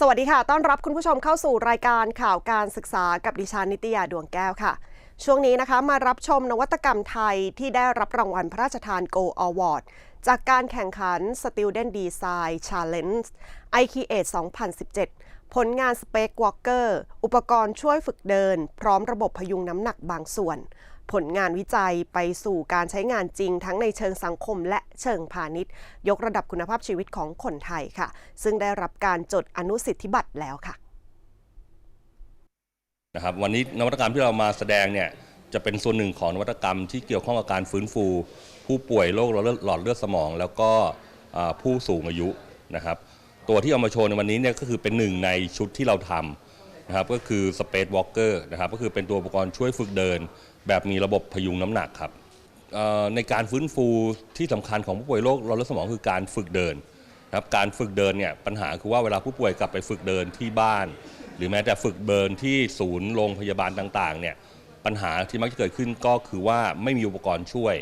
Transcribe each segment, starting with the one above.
สวัสดีค่ะ ต้อนรับคุณผู้ชมเข้าสู่รายการข่าวการศึกษากับดิฉันนิตยาดวงแก้วค่ะ ช่วงนี้นะคะมารับชมนวัตกรรมไทยที่ได้รับรางวัลพระราชทาน Go Award จากการแข่งขัน Student Design Challenge IKEA 2017 ผลงาน Space Walker อุปกรณ์ช่วยฝึกเดิน พร้อมระบบพยุงน้ำหนักบางส่วน ผลงานวิจัยไปสู่การใช้งานจริง ทั้งในเชิงสังคมและเชิงพาณิชย์ ยกระดับคุณภาพชีวิตของคนไทยค่ะ ซึ่งได้รับการจดอนุสิทธิบัตรแล้วค่ะนะครับวันนี้นวัตกรรมที่เรามาแสดงเนี่ยจะเป็นส่วนหนึ่งของนวัตกรรมที่เกี่ยวข้องกับการฟื้นฟู ผู้ป่วยโรคหลอดเลือดสมอง แล้วก็ผู้สูงอายุนะครับ ตัวที่เอามาโชว์ในวันนี้เนี่ยก็คือเป็นหนึ่งในชุดที่เราทำ นะครับก็คือ Space Walker นะครับก็คือเป็นตัวอุปกรณ์ช่วยฝึกเดิน แบบมีระบบพยุงน้ำหนักครับในการฟื้นฟูที่สำคัญของผู้ป่วยโรคหลอดเลือดสมองคือการฝึกเดินนะครับการฝึกเดินเนี่ยปัญหาคือว่าเวลาผู้ป่วยกลับไปฝึกเดินที่บ้าน หรือแม้แต่ฝึกเดินที่ศูนย์โรงพยาบาลต่างๆเนี่ยปัญหาที่มักจะเกิดขึ้นก็คือว่าไม่มีอุปกรณ์ช่วย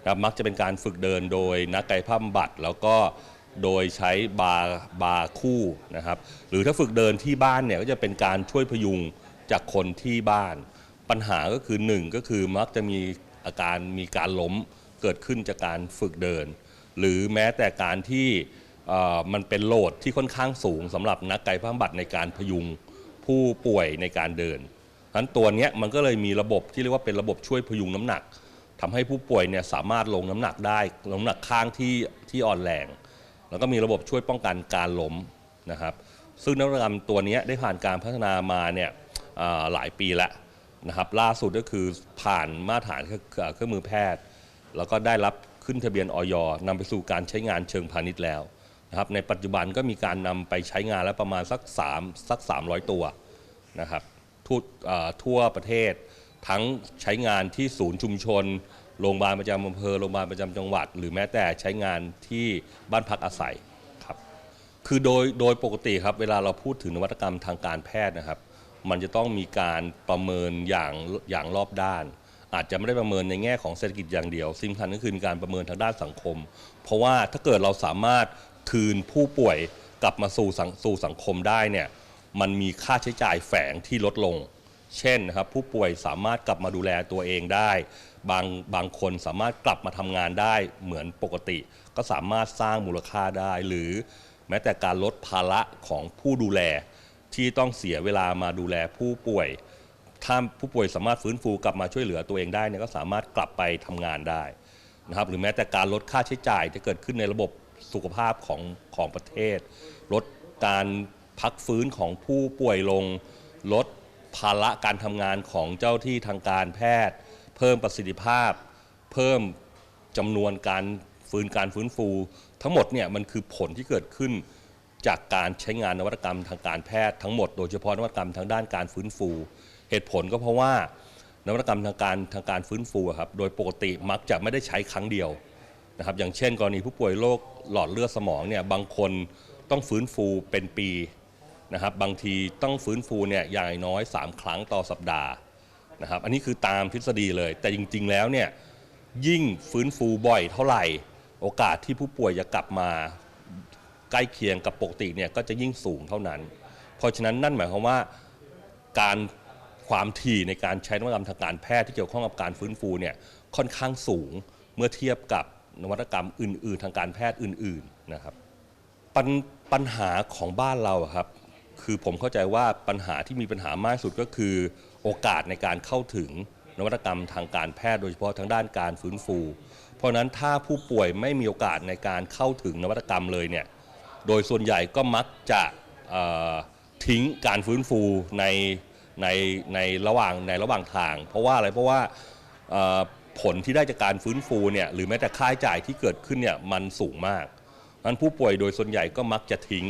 นะครับมักจะเป็นการฝึกเดินโดยนักกายภาพบำบัดแล้วก็ โดยใช้บาร์บาร์คู่นะครับ หรือถ้าฝึกเดินที่บ้านเนี่ยก็จะเป็นการช่วยพยุงจากคนที่บ้าน ปัญหาก็คือหนึ่งก็คือมักจะมีอาการมีการล้มเกิดขึ้นจากการฝึกเดิน หรือแม้แต่การที่มันเป็นโหลดที่ค่อนข้างสูงสำหรับนักกายภาพบำบัดในการพยุงผู้ป่วยในการเดินนั้นตัวนี้มันก็เลยมีระบบที่เรียกว่าเป็นระบบช่วยพยุงน้ำหนักทำให้ผู้ป่วยเนี่ยสามารถลงน้ำหนักได้ลงน้ำหนักข้างที่ที่อ่อนแรง แล้วก็มีระบบช่วยป้องกันการล้มนะครับ ซึ่งนวัตกรรมตัวนี้ได้ผ่านการพัฒนามาเนี่ยหลายปีแล้วนะครับ ล่าสุดก็คือผ่านมาตรฐานเครื่องมือแพทย์ แล้วก็ได้รับขึ้นทะเบียนออยนำไปสู่การใช้งานเชิงพาณิชย์แล้วนะครับ ในปัจจุบันก็มีการนำไปใช้งานแล้วประมาณสัก3สัก 300 ตัวนะครับทั่วประเทศทั้งใช้งานที่ศูนย์ชุมชน โรงพยาบาลประจำอำเภอโรงพยาบาลประจำจังหวัด หรือแม้แต่ใช้งานที่บ้านพักอาศัยครับคือโดยโดยปกติครับเวลาเราพูดถึงนวัตกรรมทางการแพทย์นะครับ มันจะต้องมีการประเมินอย่างอย่างรอบด้าน อาจจะไม่ได้ประเมินในแง่ของเศรษฐกิจอย่างเดียวสิ่งสำคัญก็คือมีการประเมินทางด้านสังคม เพราะว่าถ้าเกิดเราสามารถคืนผู้ป่วยกลับมาสู่สังสู่สังคมได้เนี่ยมันมีค่าใช้จ่ายแฝงที่ลดลง เช่นนะครับผู้ป่วยสามารถกลับมาดูแลตัวเองได้ บางบางคนสามารถกลับมาทำงานได้เหมือนปกติ ก็สามารถสร้างมูลค่าได้ หรือแม้แต่การลดภาระของผู้ดูแล ที่ต้องเสียเวลามาดูแลผู้ป่วย ถ้าผู้ป่วยสามารถฟื้นฟูกลับมาช่วยเหลือตัวเองได้เนี่ยก็สามารถกลับไปทำงานได้นะครับหรือแม้แต่การลดค่าใช้จ่ายที่เกิดขึ้นในระบบสุขภาพของของประเทศ ลดการพักฟื้นของผู้ป่วยลงลด ภาระการทำงานของเจ้าที่ทางการแพทย์ เพิ่มประสิทธิภาพ เพิ่มจำนวนการฟื้นการฟื้นฟู ทั้งหมดเนี่ยมันคือผลที่เกิดขึ้นจากการใช้งานนวัตกรรมทางการแพทย์ทั้งหมดโดยเฉพาะนวัตกรรมทางด้านการฟื้นฟู เหตุผลก็เพราะว่านวัตกรรมทางการทางการฟื้นฟูครับโดยปกติมักจะไม่ได้ใช้ครั้งเดียวนะครับอย่างเช่น กรณีผู้ป่วยโรคหลอดเลือดสมองเนี่ยบางคนต้องฟื้นฟูเป็นปี นะครับบางทีต้องฟื้นฟูเนี่ยอย่างน้อย 3 ครั้งต่อสัปดาห์นะครับอันนี้คือตามทฤษฎีเลย แต่จริง ๆ แล้วเนี่ยยิ่งฟื้นฟูบ่อยเท่าไหร่ โอกาสที่ผู้ป่วยจะกลับมาใกล้เคียงกับปกติเนี่ยก็จะยิ่งสูงเท่านั้น เพราะฉะนั้นนั่นหมายความว่าการความถี่ในการใช้นวัตกรรมทางการแพทย์ที่เกี่ยวข้องกับการฟื้นฟูเนี่ยค่อนข้างสูงเมื่อเทียบกับนวัตกรรมอื่น ๆ ทางการแพทย์อื่น ๆนะครับ ปัญปัญหาของบ้านเราครับ คือผมเข้าใจว่าปัญหาที่มีปัญหามากสุดก็คือ โอกาสในการเข้าถึงนวัตกรรมทางการแพทย์โดยเฉพาะทางด้านการฟื้นฟู เพราะนั้นถ้าผู้ป่วยไม่มีโอกาสในการเข้าถึงนวัตกรรมเลยเนี่ยโดยส่วนใหญ่ก็มักจะทิ้งการฟื้นฟูในในในระหว่างในระหว่างทาง เพราะว่าอะไรเพราะว่าผลที่ได้จากการฟื้นฟูเนี่ยหรือแม้แต่ค่าใช้จ่ายที่เกิดขึ้นเนี่ยมันสูงมากนั้นผู้ป่วยโดยส่วนใหญ่ก็มักจะทิ้ง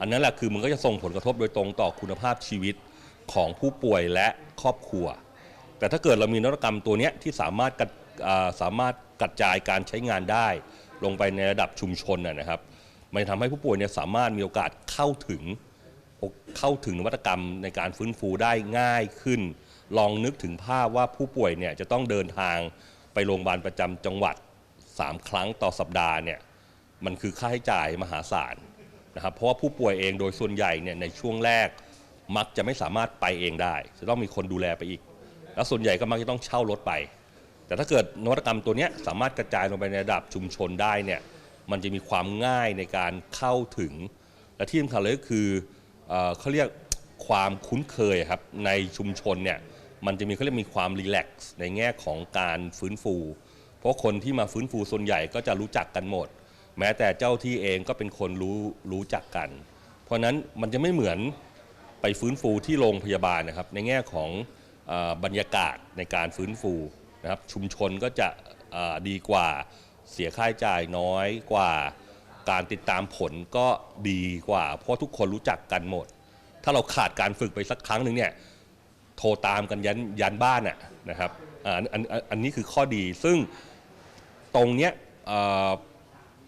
อันนั้นแหละคือมันก็จะส่งผลกระทบโดยตรงต่อคุณภาพชีวิตของผู้ป่วยและครอบครัว แต่ถ้าเกิดเรามีนวัตกรรมตัวนี้ที่สามารถสามารถกระจายการใช้งานได้ ลงไปในระดับชุมชนนะครับมันทำให้ผู้ป่วยเนี่ยสามารถมีโอกาสเข้าถึงเข้าถึงนวัตกรรมในการฟื้นฟูได้ง่ายขึ้น ลองนึกถึงภาพว่าผู้ป่วยเนี่ยจะต้องเดินทางไปโรงพยาบาลประจำจังหวัด 3 ครั้งต่อสัปดาห์เนี่ยมันคือค่าใช้จ่ายมหาศาล นะครับเพราะว่าผู้ป่วยเองโดยส่วนใหญ่เนี่ยในช่วงแรกมักจะไม่สามารถไปเองได้ จะต้องมีคนดูแลไปอีก แล้วส่วนใหญ่ก็มักจะต้องเช่ารถไป แต่ถ้าเกิดนวัตกรรมตัวนี้สามารถกระจายลงไปในระดับชุมชนได้เนี่ยมันจะมีความง่ายในการเข้าถึง และที่สำคัญเลยก็คือเออเขาเรียกความคุ้นเคยครับในชุมชนเนี่ยมันจะมีเขาเรียกมีความรีแลกซ์ในแง่ของการฟื้นฟู เพราะคนที่มาฟื้นฟูส่วนใหญ่ก็จะรู้จักกันหมด แม้แต่เจ้าที่เองก็เป็นคนรู้รู้จักกัน เพราะฉะนั้นมันจะไม่เหมือนไปฟื้นฟูที่โรงพยาบาลนะครับ ในแง่ของอบรรยากาศในการฟื้นฟูนะครับชุมชนก็จะดีกว่าเสียค่าใช้จ่ายน้อยกว่าการติดตามผลก็ดีกว่า เพราะทุกคนรู้จักกันหมด ถ้าเราขาดการฝึกไปสักครั้งหนึ่งเนี่ยโทรตามกันยันยันบ้านอะนะครับอาอันอันอันอันนี้คือข้อดีซึ่งตรงเนี้ย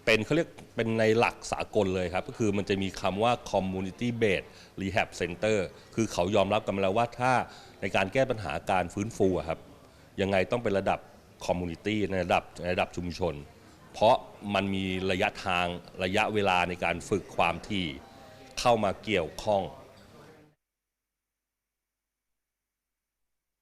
เป็นเขาเรียกเป็นในหลักสากลเลยครับ ก็คือมันจะมีคำว่า community based rehab center คือเขายอมรับกันมาแล้วว่าถ้าในการแก้ปัญหาการฟื้นฟูอะครับยังไงต้องเป็นระดับ community ในระดับในระดับชุมชน เพราะมันมีระยะทางระยะเวลาในการฝึกความที่เข้ามาเกี่ยวข้อง